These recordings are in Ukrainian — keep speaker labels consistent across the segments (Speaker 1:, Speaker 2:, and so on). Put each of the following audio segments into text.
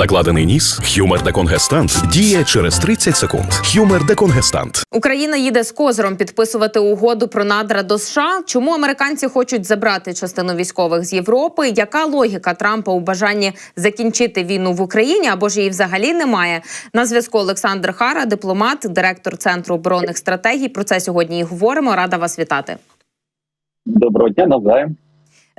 Speaker 1: Закладений ніс, хюмер деконгестант діє через 30 секунд. Хюмер деконгестант.
Speaker 2: Україна їде з козиром підписувати угоду про надра до США. Чому американці хочуть забрати частину військових з Європи? Яка логіка Трампа у бажанні закінчити війну в Україні або ж її взагалі немає? На зв'язку Олександр Хара, дипломат, директор центру оборонних стратегій. Про це сьогодні і говоримо. Рада вас вітати.
Speaker 3: Доброго дня, навзаєм.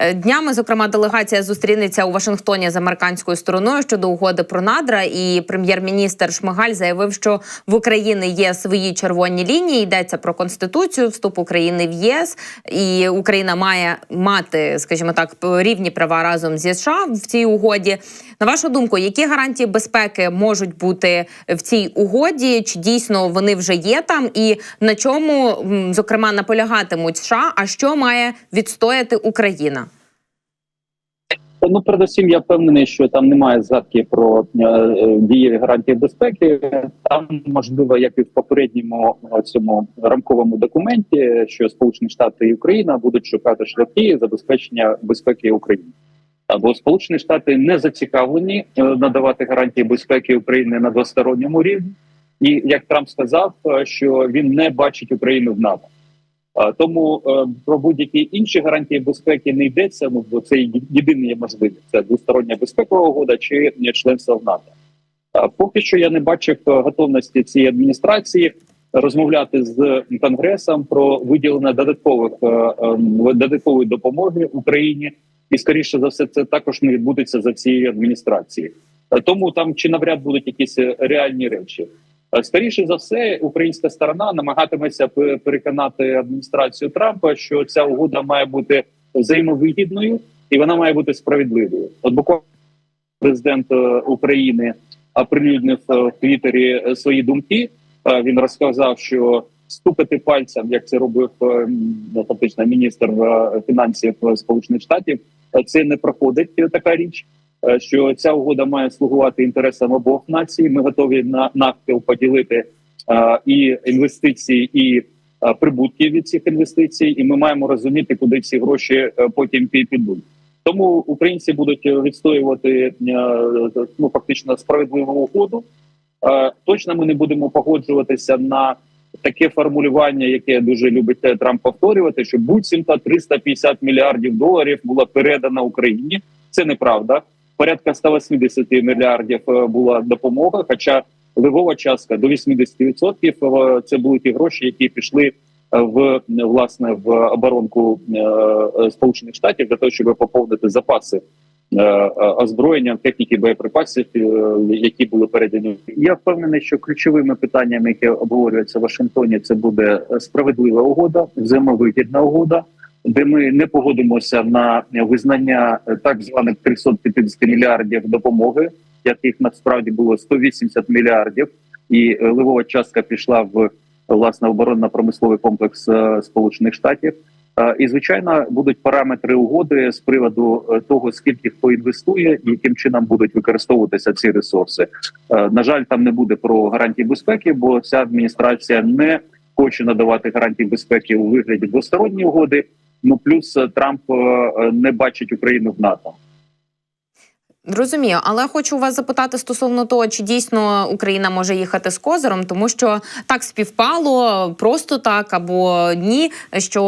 Speaker 2: Е, Днями, зокрема, делегація зустрінеться у Вашингтоні з американською стороною щодо угоди про надра. І прем'єр-міністр Шмигаль заявив, що в Україні є свої червоні лінії. Йдеться про конституцію, вступ України в ЄС, і Україна має мати, скажімо так, рівні права разом зі США в цій угоді. На вашу думку, які гарантії безпеки можуть бути в цій угоді? Чи дійсно вони вже є там? І на чому зокрема наполягатимуть США? А що має відстояти Україна?
Speaker 3: Ну, передусім, я впевнений, що там немає згадки про е, е, дієві гарантії безпеки. Там можливо, як і в попередньому е, цьому рамковому документі, що Сполучені Штати і Україна будуть шукати шляхи забезпечення безпеки України. Або Сполучені Штати не зацікавлені надавати гарантії безпеки України на двосторонньому рівні, і як Трамп сказав, що він не бачить Україну в НАТО. Тому е, про будь-які інші гарантії безпеки не йдеться. Ну бо це єдине є можливість. Це двостороння безпекова угода чи членство в НАТО. Поки що я не бачив е, готовності цієї адміністрації розмовляти з конгресом про виділення додаткових е, е, додаткової допомоги Україні, і скоріше за все, це також не відбудеться за цією адміністрацією. Тому там чи навряд будуть якісь реальні речі. Е, Скоріше за все, українська сторона намагатиметься переконати адміністрацію Трампа, що ця угода має бути взаємовигідною і вона має бути справедливою. От буквально президент е, України оприлюднив е, в Твіттері свої думки. Він розказав, що стукати пальцем, як це робив ну, фактично міністр фінансів Сполучених Штатів, це не проходить така річ що ця угода має слугувати інтересам обох націй. Ми готові на навпіл поділити е, і інвестиції, і е, прибутки від цих інвестицій, і ми маємо розуміти, куди ці гроші е, потім підуть. Тому українці будуть е, відстоювати е, ну фактично справедливу угоду. Е, Точно ми не будемо погоджуватися на таке формулювання, яке дуже любить е, Трамп повторювати, що буцімто 350 мільярдів доларів було передано Україні. Це неправда порядка 180 мільярдів е, була допомога. Хоча левова частка до 80% е, це були ті гроші, які пішли е, в власне в оборонку Сполучених Штатів для того, щоб поповнити запаси. Озброєння, техніки, боєприпасів, які були передані, я впевнений, що ключовими питаннями, які обговорюються в Вашингтоні, це буде справедлива угода, взаємовигідна угода, де ми не погодимося на визнання е, так званих 350 мільярдів допомоги, яких насправді було 180 мільярдів, і е, левова частка пішла в власне оборонно-промисловий комплекс е, Сполучених Штатів. І звичайно будуть параметри угоди з приводу того, скільки хто інвестує, яким чином будуть використовуватися ці ресурси. На жаль, там не буде про гарантії безпеки, бо ця адміністрація не хоче надавати гарантії безпеки у вигляді двосторонньої угоди. Ну плюс е, Трамп е, е, не бачить Україну в НАТО.
Speaker 2: Розумію, але хочу вас запитати стосовно того, чи дійсно Україна може їхати з козиром, тому що так співпало просто так або ні, що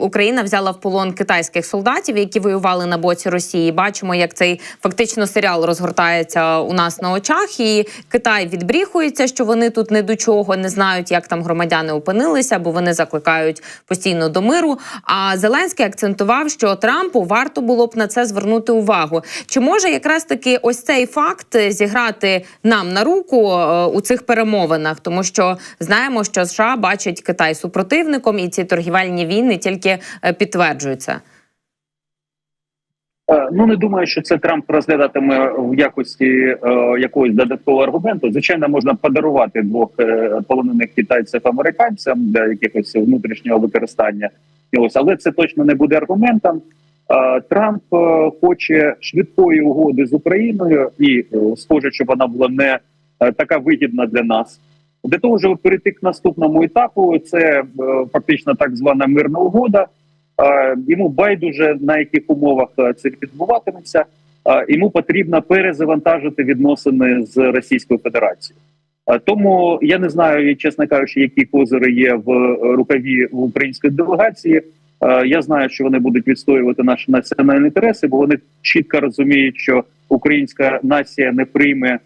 Speaker 2: Україна взяла в полон китайських солдатів, які воювали на боці Росії. Бачимо, як цей фактично серіал розгортається у нас на очах, і Китай відбріхується, що вони тут не до чого не знають, як там громадяни опинилися, бо вони закликають постійно до миру. А Зеленський акцентував, що Трампу варто було б на це звернути увагу. Чи може якраз таки ось цей факт зіграти нам на руку е, у цих перемовинах, тому що знаємо, що США бачать Китай супротивником, і ці торгівельні війни тільки е, підтверджуються.
Speaker 3: Е, Ну не думаю, що це Трамп розглядатиме в якості е, якогось додаткового аргументу. Звичайно, можна подарувати двох е, полонених китайців американцям для якихось внутрішнього використання. Ось, але це точно не буде аргументом. Трамп е, хоче швидкої угоди з Україною, і е, схоже, щоб вона була не е, така вигідна для нас. Для того, щоб перейти к наступному етапу, це фактично так звана мирна угода. Йому байдуже на яких умовах це відбуватиметься. йому потрібно перезавантажити відносини з Російською Федерацією. Тому я не знаю, чесно кажучи, які козири є в рукаві в української делегації. Е, Я знаю, що вони будуть відстоювати наші національні інтереси, бо вони чітко розуміють, що українська нація не прийме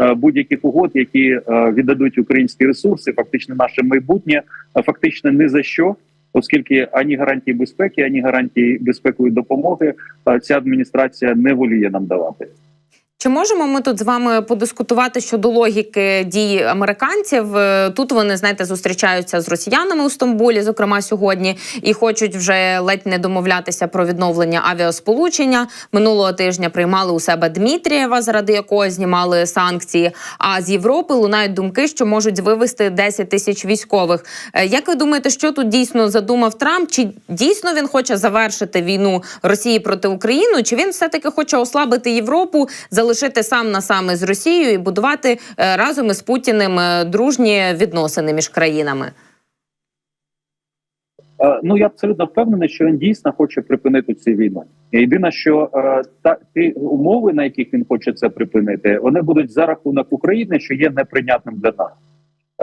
Speaker 3: е, будь-яких угод, які е, віддадуть українські ресурси, фактично наше майбутнє, фактично ні за що, оскільки ані гарантії безпеки, ані гарантії безпекової допомоги ця адміністрація не воліє нам давати.
Speaker 2: Чи можемо ми тут з вами подискутувати щодо логіки дій американців? Е, Тут вони знаєте зустрічаються з росіянами у Стамбулі, зокрема сьогодні, і хочуть вже ледь не домовлятися про відновлення авіасполучення. Минулого тижня приймали у себе Дмитрієва, заради якого знімали санкції. А з Європи лунають думки, що можуть вивести 10 тисяч військових. Е, Як ви думаєте, що тут дійсно задумав Трамп? Чи дійсно він хоче завершити війну Росії проти України? Чи він все таки хоче ослабити Європу, залишити сам на саме з Росією і будувати е, разом із Путіним е, дружні відносини між країнами?
Speaker 3: Е, Ну я абсолютно впевнений, що він дійсно хоче припинити цю війну. Єдине, що та ті умови, на яких він хоче це припинити, вони будуть за рахунок України, що є неприйнятним для нас.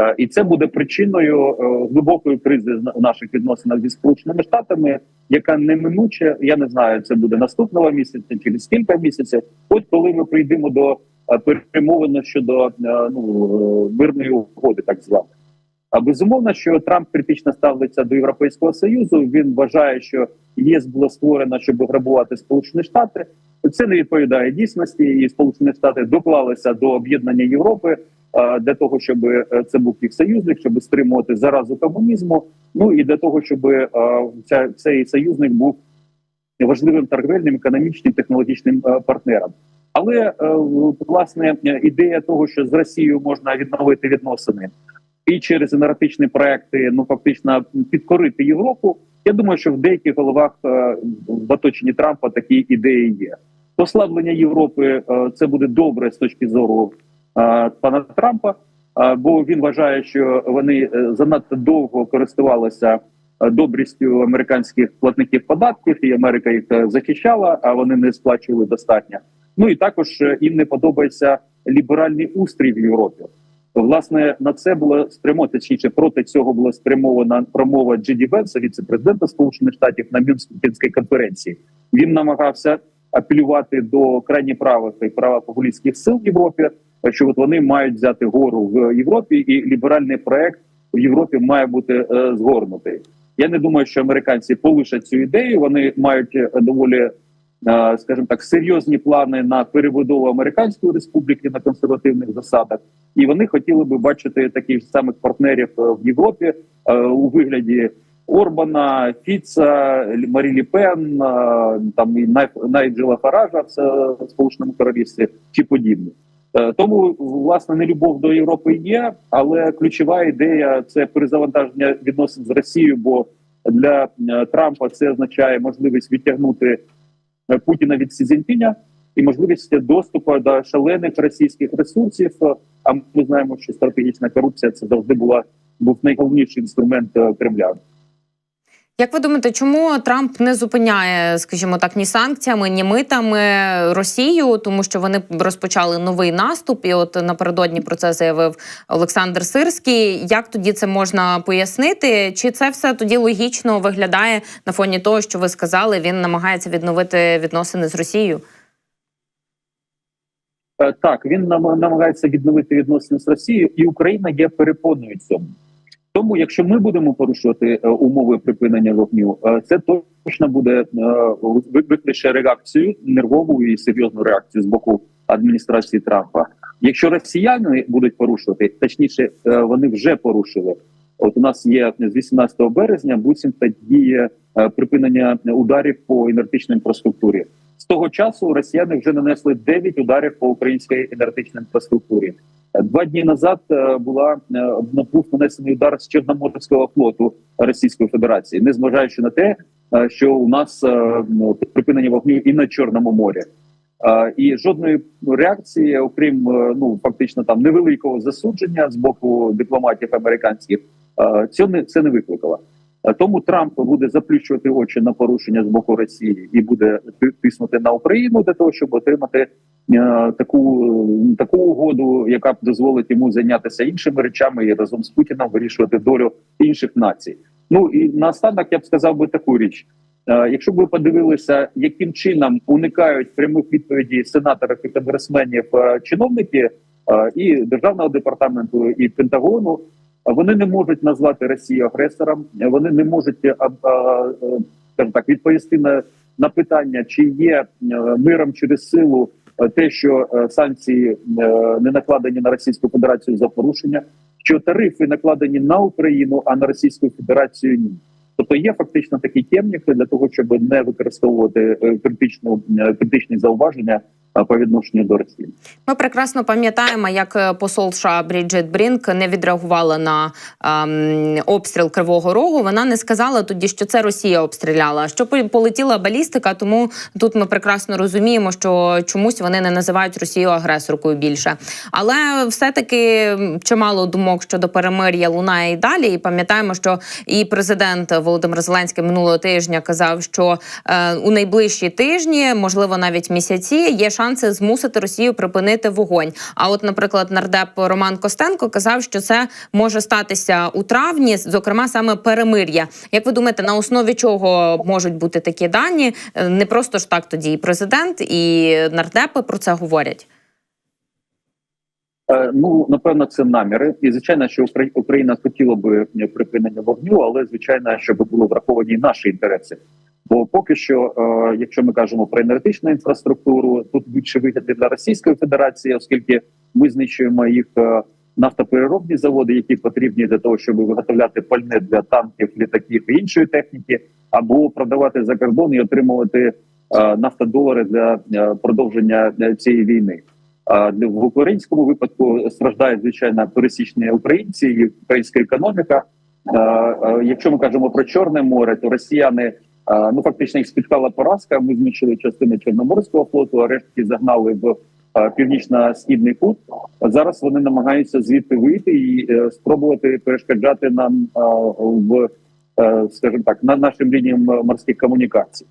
Speaker 3: Е, І це буде причиною е, глибокої кризи в наших відносинах зі сполученими штатами, яка неминуче, я не знаю, це буде наступного місяця, через кілька місяців. От коли ми прийдемо до е, перемовини щодо ну мирної угоди, так званої. А безумовно, що Трамп критично ставиться до Європейського союзу. Він вважає, що ЄС було створено, щоб грабувати Сполучені Штати. Це не відповідає дійсності, і Сполучені Штати доклалися до об'єднання Європи для того, щоб е, це був їх союзник, щоб стримувати заразу комунізму. Ну і для того, щоб е, ця цей союзник був важливим торговельним, економічним, технологічним е, партнером. Але е, власне ідея того, що з Росією можна відновити відносини і через енергетичні проекти, ну фактично підкорити Європу. Я думаю, що в деяких головах е, в оточенні Трампа такі ідеї є. Послаблення Європи е, це буде добре з точки зору е, пана Трампа, е, бо він вважає, що вони е, занадто довго користувалися е, добрістю американських платників податків, і Америка їх е, захищала, а вони не сплачували достатньо. Ну і також е, їм не подобається ліберальний устрій в Європі. Власне на це було спрямовано, точніше проти цього була спрямована промова Джеді Венса, віце-президента Сполучених Штатів на Мюнхенській конференції. Він намагався апелювати до крайні правих і правопопулістських сил в Європі, що от вони мають взяти гору в Європі, і ліберальний проект в Європі має бути е, згорнутий. Я не думаю, що американці полишать цю ідею. Вони мають е, доволі е, скажімо так, серйозні плани на перебудову американської республіки на консервативних засадах, і вони хотіли би бачити таких самих партнерів е, в Європі у вигляді Орбана, Фіца, Марі Пен, там і Най- Найджела Фаража в Сполученому Королівстві чи подібне. Е, Тому власне нелюбов до Європи є, але ключова ідея це перезавантаження відносин з Росією. Бо для е, Трампа це означає можливість відтягнути е, Путіна від Сі Цзіньпіня і можливість доступу до шалених російських ресурсів. А ми знаємо, що стратегічна корупція це завжди була був найголовніший інструмент Кремля.
Speaker 2: Як ви думаєте, чому Трамп не зупиняє, скажімо так, ні санкціями, ні митами Росію, тому що вони розпочали новий наступ, і от напередодні про це заявив Олександр Сирський. Як тоді це можна пояснити? Чи це все тоді логічно виглядає на фоні того, що ви сказали? Він намагається відновити відносини з Росією?
Speaker 3: Е, Так, він нам- намагається відновити відносини з Росією, і Україна є перепоною цьому. Тому, якщо ми будемо порушувати е, умови припинення вогню, е, це точно буде е, викличе реакцію нервову і серйозну реакцію з боку адміністрації Трампа. Якщо росіяни будуть порушувати, точніше, вони вже порушили. От у нас є з 18 березня, буцімто діє припинення ударів по енергетичній інфраструктурі. З того часу росіяни вже нанесли 9 ударів по українській енергетичній інфраструктурі. Е, Два дні назад е, була е, був нанесений удар з Чорноморського флоту Російської Федерації, незважаючи на те, е, що у нас е, ну, припинення вогню і на Чорному морі. Е, І жодної реакції, окрім е, ну фактично там невеликого засудження з боку дипломатів американських, е, цього не це не викликало. Е, Тому Трамп буде заплющувати очі на порушення з боку Росії і буде тиснути на Україну для того, щоб отримати е, таку, е, таку угоду, яка б дозволить йому зайнятися іншими речами і разом з Путіном вирішувати долю інших націй. Ну і наостанок я б сказав би таку річ. Якщо б ви подивилися, яким чином уникають прямих відповідей сенаторів і конгресменів чиновники і державного департаменту, і Пентагону, вони не можуть назвати Росію агресором, вони не можуть е, а, так відповісти на, на питання, чи є е, миром через силу е, те, що санкції не накладені на Російську Федерацію за порушення, що тарифи накладені на Україну, а на Російську Федерацію ні. Тобто є фактично такі темніки для того, щоб не використовувати критичну критичні зауваження по відношенню до Росії.
Speaker 2: Ми прекрасно пам'ятаємо, як е, посол США Бріджит Брінк не відреагувала на ем, обстріл Кривого Рогу. Вона не сказала тоді, що це Росія обстріляла. Що полетіла балістика, тому тут ми прекрасно розуміємо, що чомусь вони не називають Росію агресоркою більше. Але все-таки чимало думок щодо перемир'я лунає і далі. І пам'ятаємо, що і президент Володимир Зеленський минулого тижня казав, що е, у найближчі тижні, можливо, навіть місяці, є шанси змусити Росію припинити вогонь. А от, наприклад, нардеп Роман Костенко казав, що це може статися у травні, зокрема саме перемир'я. Як ви думаєте, на основі чого можуть бути такі дані? Е, Не просто ж так тоді і президент, і нардепи про це говорять.
Speaker 3: Е, Ну напевно, це наміри, і звичайно, що Украї- Україна хотіла би е, припинення вогню, але звичайно, щоб були враховані наші інтереси. Бо поки що, е, якщо ми кажемо про енергетичну інфраструктуру, тут більше вигідно для Російської Федерації, оскільки ми знищуємо їх е, нафтопереробні заводи, які потрібні для того, щоб виготовляти пальне для танків, літаків і іншої техніки, або продавати за кордон і отримувати е, нафтодолари для е, продовження е, цієї війни. А в українському випадку страждають звичайно пересічні українці і українська економіка. Якщо ми кажемо про Чорне море, то росіяни ну фактично їх спіткала поразка. Ми знищили частини Чорноморського флоту, а рештки загнали в північно-східний кут. Зараз вони намагаються звідти вийти і е, спробувати перешкоджати нам в е, скажімо так на нашим лініям морських комунікацій.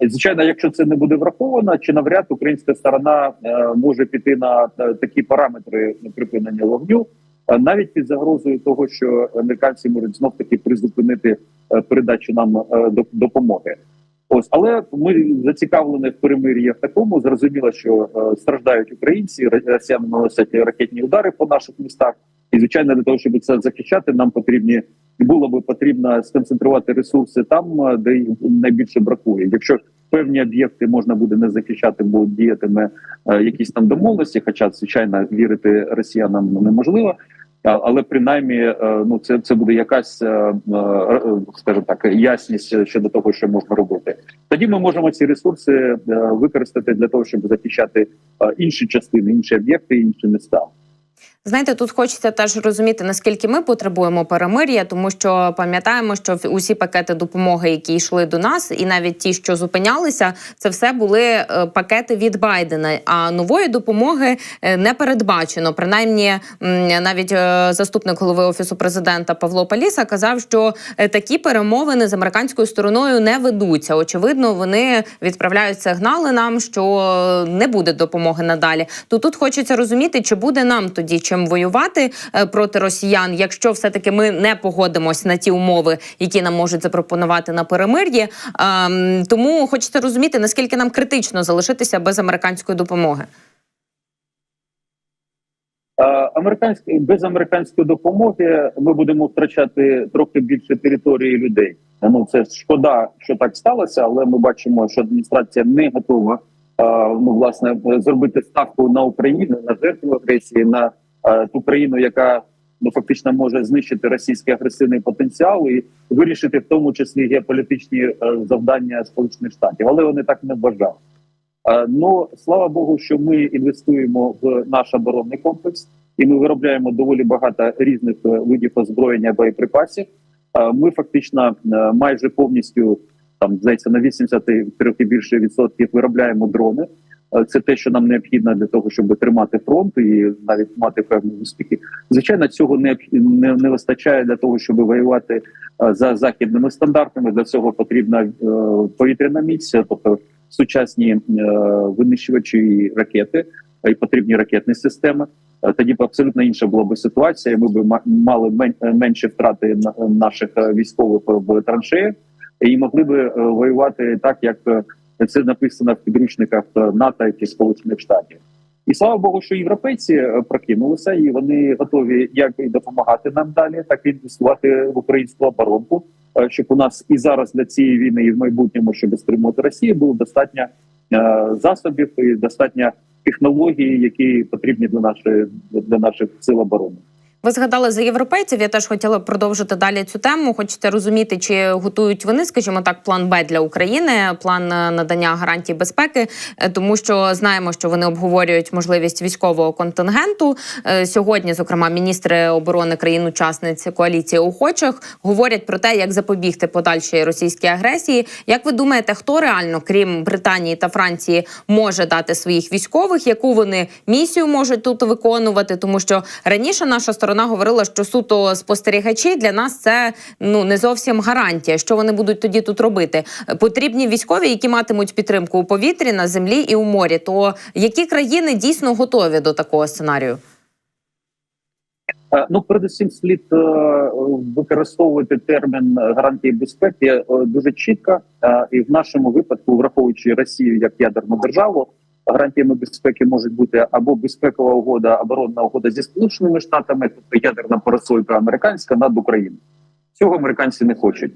Speaker 3: Звичайно, якщо це не буде враховано, чи навряд українська сторона е, може піти на е, такі параметри припинення вогню, е, навіть під загрозою того, що американці можуть знов таки призупинити е, передачу нам е, допомоги. Ось, але ми зацікавлені в перемир'ї в такому. Зрозуміло, що е, страждають українці, ро- росіяни наносять ракетні удари по наших містах. І звичайно, для того, щоб це захищати, нам потрібні було би потрібно сконцентрувати ресурси там, е, де їх найбільше бракує. Якщо певні об'єкти можна буде не захищати, бо діятиме е, якісь там домовленості, хоча звичайно вірити росіянам неможливо. Але принаймні, е, ну це це буде якась, е, е, скажімо так, ясність щодо того, що можна робити. Тоді ми можемо ці ресурси використати для того, щоб захищати інші частини, інші об'єкти, інші міста.
Speaker 2: Знаєте, тут хочеться теж розуміти, наскільки ми потребуємо перемир'я, тому що пам'ятаємо, що усі пакети допомоги, які йшли до нас, і навіть ті, що зупинялися, це все були е, пакети від Байдена. А нової допомоги е, не передбачено. Принаймні, навіть е, заступник голови офісу президента Павло Паліса казав, що такі перемовини з американською стороною не ведуться. Очевидно, вони відправляють сигнали нам, що не буде допомоги надалі. То тут хочеться розуміти, чи буде нам тоді чим воювати е, проти росіян, якщо все-таки ми не погодимось на ті умови, які нам можуть запропонувати на перемир'ї. Ем, Тому хочеться розуміти, наскільки нам критично залишитися без американської допомоги.
Speaker 3: Е, без американської допомоги ми будемо втрачати трохи більше території людей. Ну це шкода, що так сталося, але ми бачимо, що адміністрація не готова е, ну власне зробити ставку на Україну на жертву агресії на е, ту країну, яка ну фактично може знищити російський агресивний потенціал і вирішити в тому числі геополітичні е, завдання Сполучених Штатів, але вони так не вважали. Е, Ну слава Богу, що ми інвестуємо в наш оборонний комплекс, і ми виробляємо доволі багато різних е, видів озброєння боєприпасів. Е, Ми фактично е, майже повністю там здається на 80 і більше відсотків виробляємо дрони. Е, це те, що нам необхідно для того, щоб тримати фронт і навіть мати певні успіхи. Звичайно, цього необх- не, не вистачає для того, щоб воювати е, за західними стандартами. Для цього потрібна е, повітряна міць, тобто сучасні винищувачі ракети, і потрібні ракетні системи. Тоді б абсолютно інша була б ситуація. Ми б мали мен- е, менші втрати на- наших військових в траншеях і могли е, воювати так, як це написано в підручниках НАТО і Сполучених Штатів. І слава Богу, що європейці е, прокинулися, і вони готові як і допомагати нам далі, так і інвестувати в українську оборонку, е, щоб у нас і зараз для цієї війни, і в майбутньому, щоб стримувати Росію, було достатньо е, засобів і достатньо технологій, які потрібні для нашої для наших сил оборони.
Speaker 2: Ви згадали за європейців. Я теж хотіла продовжити далі цю тему. Хочете розуміти, чи готують вони, скажімо так, план Б для України, план е, надання гарантій безпеки, Е, тому що знаємо, що вони обговорюють можливість військового контингенту. Е, Сьогодні, зокрема, міністри оборони країн-учасниць коаліції охочих говорять про те, як запобігти подальшій російській агресії. Як ви думаєте, хто реально, крім Британії та Франції, може дати своїх військових? Яку вони місію можуть тут виконувати? Тому що раніше наша сторона говорила, що суто спостерігачі для нас це ну не зовсім гарантія. Що вони будуть тоді тут робити? Потрібні військові, які матимуть підтримку у повітрі, на землі і у морі. То які країни дійсно готові до такого сценарію?
Speaker 3: Е, Ну, передусім, слід е, використовувати термін гарантії безпеки е, дуже чітко, і в нашому випадку, враховуючи Росію як ядерну державу, гарантіями безпеки можуть бути або безпекова угода, оборонна угода зі сполученими штатами, тобто ядерна парасолька американська над Україною. Цього американці не хочуть.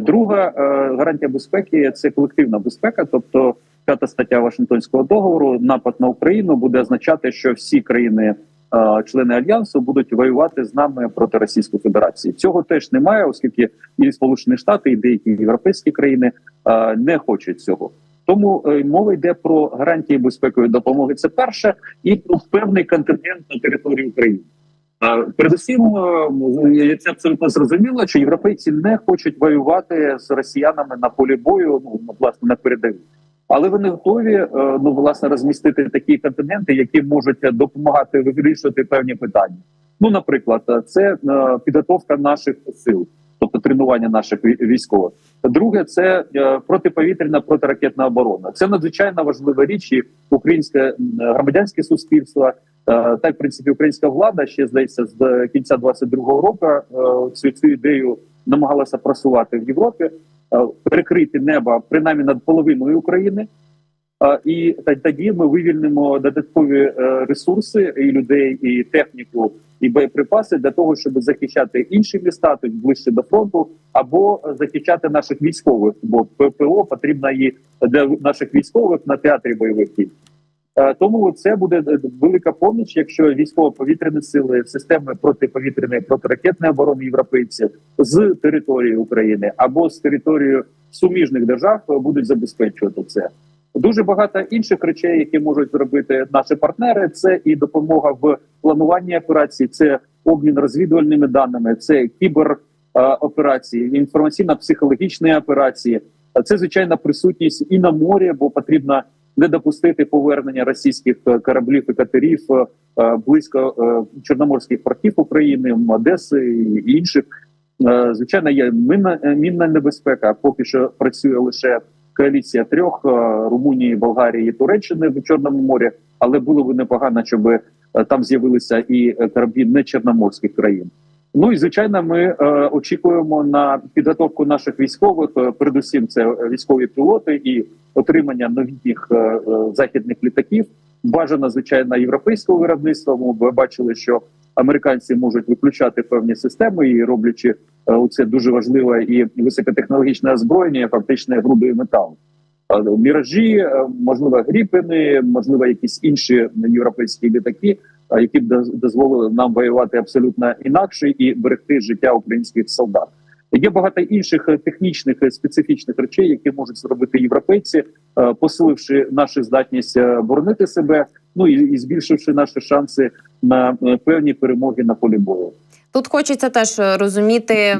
Speaker 3: Друга е, гарантія безпеки це колективна безпека, тобто п'ята стаття Вашингтонського договору. Напад на Україну буде означати, що всі країни е, члени альянсу будуть воювати з нами проти Російської Федерації. Цього теж немає, оскільки і Сполучені Штати, і деякі європейські країни е, не хочуть цього. Тому е, мова йде про гарантії безпекової допомоги. Це перше, і про певний контингент на території України. Передусім, е, це абсолютно зрозуміло, що європейці не хочуть воювати з росіянами на полі бою, ну власне на передовій. Але вони готові е, ну власне розмістити такі континенти, які можуть допомагати вирішувати певні питання. Ну, наприклад, це підготовка наших сил, тренування наших військових. Друге, це е, протиповітряна протиракетна оборона. Це надзвичайно важлива річ, і українське громадянське суспільство, е, так в принципі, українська влада ще здається з кінця 22-го року е, цю, цю ідею намагалася просувати в Європі, е, перекрити небо принаймні над половиною України. Е, І тоді ми вивільнимо додаткові е, ресурси і людей, і техніку, і боєприпаси для того, щоб захищати інші міста, тут ближче до фронту, або захищати наших військових, бо ППО потрібна і для наших військових на театрі бойових дій. Е, Тому це буде велика поміч, якщо військово-повітряні сили, системи протиповітряної протиракетної оборони європейців з території України або з території суміжних держав будуть забезпечувати це. Дуже багато інших речей, які можуть зробити наші партнери. Це і допомога в плануванні операцій, це обмін розвідувальними даними, це кібер е, операції, інформаційно-психологічні операції. А Це звичайно присутність і на морі, бо потрібно не допустити повернення російських е, кораблів і катерів е, е, близько е, чорноморських портів України, Одеси і інших. Е, Звичайно, є мінна, е, мінна небезпека. Поки що працює лише коаліція трьох е, Румунії, Болгарії Туреччини в Чорному морі, але було б непогано, щоб е, там з'явилися і е, кораблі не чорноморських країн. Ну і звичайно, ми е, очікуємо на підготовку наших військових. Е, Передусім, це військові пілоти і отримання новітніх е, е, західних літаків. Бажано звичайно європейського виробництва. Ми бачили, що американці можуть виключати певні системи і роблячи е, це дуже важливе і високотехнологічне озброєння, фактично грудою металу. Е, Міражі, е, можливо, гріпини, можливо, якісь інші європейські літаки, е, які б доз- дозволили нам воювати абсолютно інакше і берегти життя українських солдат. Є багато інших технічних специфічних речей, які можуть зробити європейці, посиливши нашу здатність боронити себе, ну і, збільшивши наші шанси на певні перемоги на полі бою.
Speaker 2: Тут хочеться теж розуміти,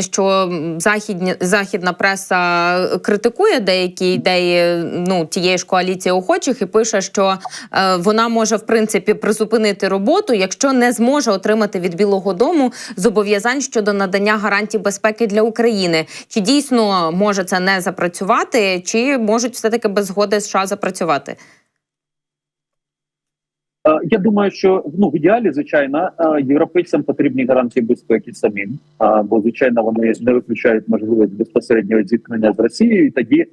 Speaker 2: що західні західна преса критикує деякі ідеї ну тієї ж коаліції охочих і пише, що е, вона може в принципі призупинити роботу, якщо не зможе отримати від Білого Дому зобов'язань щодо надання гарантій безпеки для України. Чи дійсно може це не запрацювати, чи можуть все таки без згоди США запрацювати?
Speaker 3: Е, Я думаю, що ну в ідеалі, звичайно, е, європейцям потрібні гарантії безпеки самим, е, бо звичайно вони не виключають можливість безпосереднього зіткнення з Росією, і тоді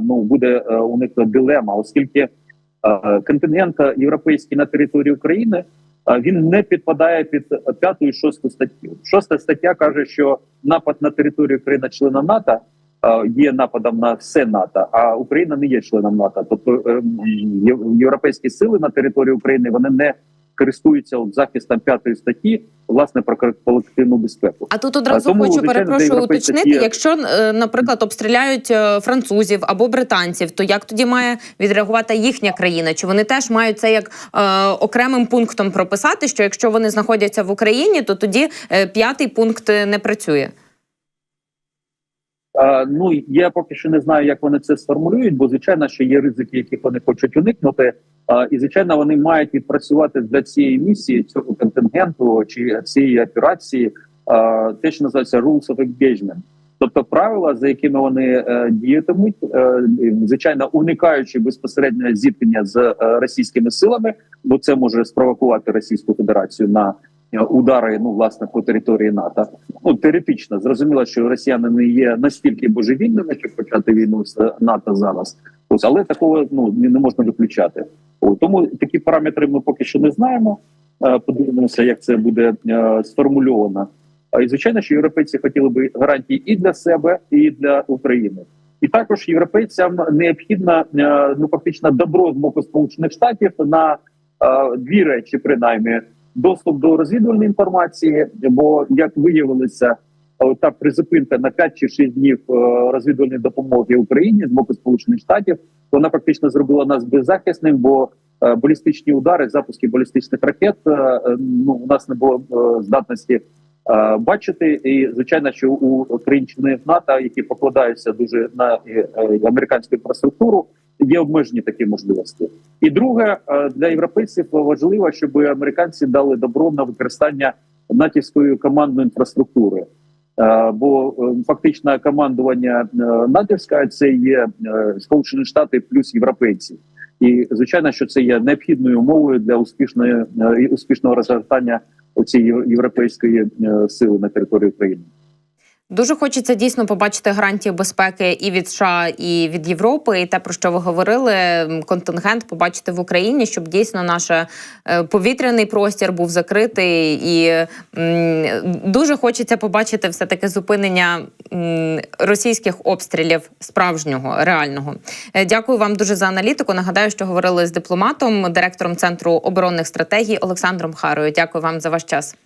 Speaker 3: ну буде у них дилема, оскільки контингент європейський на території України він не підпадає під п'яту і шосту статтю. Шоста стаття каже, що напад на територію країни члена НАТО є нападом на все НАТО, а Україна не є членом НАТО. Тобто е, європейські сили на території України вони не користуються от захистом п'ятої статті власне про колективну безпеку.
Speaker 2: А тут одразу
Speaker 3: тому,
Speaker 2: хочу перепрошую уточнити.
Speaker 3: є-
Speaker 2: Якщо, е, наприклад, обстріляють е, французів або британців, то як тоді має відреагувати їхня країна? Чи вони теж мають це як е, окремим пунктом прописати? Що якщо вони знаходяться в Україні, то тоді е, п'ятий пункт е, не працює?
Speaker 3: А, ну я поки що не знаю, як вони це сформулюють, бо звичайно, що є ризики, яких вони хочуть уникнути. І звичайно, вони мають відпрацювати для цієї місії, цього контингенту чи цієї операції, те, що називається rules of engagement. Тобто правила, за якими вони е, діятимуть, е, звичайно, уникаючи безпосередньо зіткнення з е, російськими силами, бо це може спровокувати Російську Федерацію на е, удари, ну власне по території НАТО. Ну теоретично зрозуміло, що росіяни не є настільки божевільними, щоб почати війну з НАТО зараз. Ось але такого ну не можна виключати. Тому такі параметри ми поки що не знаємо. Е, Подивимося, як це буде е, сформульовано. І звичайно, що європейці хотіли би гарантії і для себе, і для України. І також європейцям необхідно е, ну фактично добро з боку Сполучених Штатів на дві речі, принаймні доступ до розвідувальної інформації. Бо як виявилося, е, та призупинка на 5 чи 6 днів е, розвідувальної допомоги Україні з боку Сполучених Штатів, вона фактично зробила нас беззахисним, бо е, балістичні удари, запуски балістичних ракет, ну у нас не було здатності. Бачити, і звичайно, що у країн-членів НАТО, які покладаються дуже на американську інфраструктуру, є обмежені такі можливості. І друге е, для європейців важливо, щоб американці дали добро на використання натівської командної інфраструктури. Е, Бо е, фактично командування натівське це є Сполучені Штати плюс європейці, і звичайно, що це є необхідною умовою для успішної успішного розгортання цієї європейської сили на території України.
Speaker 2: Дуже хочеться дійсно побачити гарантії безпеки і від США, і від Європи, і те, про що ви говорили, контингент побачити в Україні, щоб дійсно наш е, повітряний простір був закритий, і дуже хочеться побачити все таки зупинення російських обстрілів справжнього реального. Е, Дякую вам дуже за аналітику. Нагадаю, що говорили з дипломатом, директором центру оборонних стратегій Олександром Харою. Дякую вам за ваш час.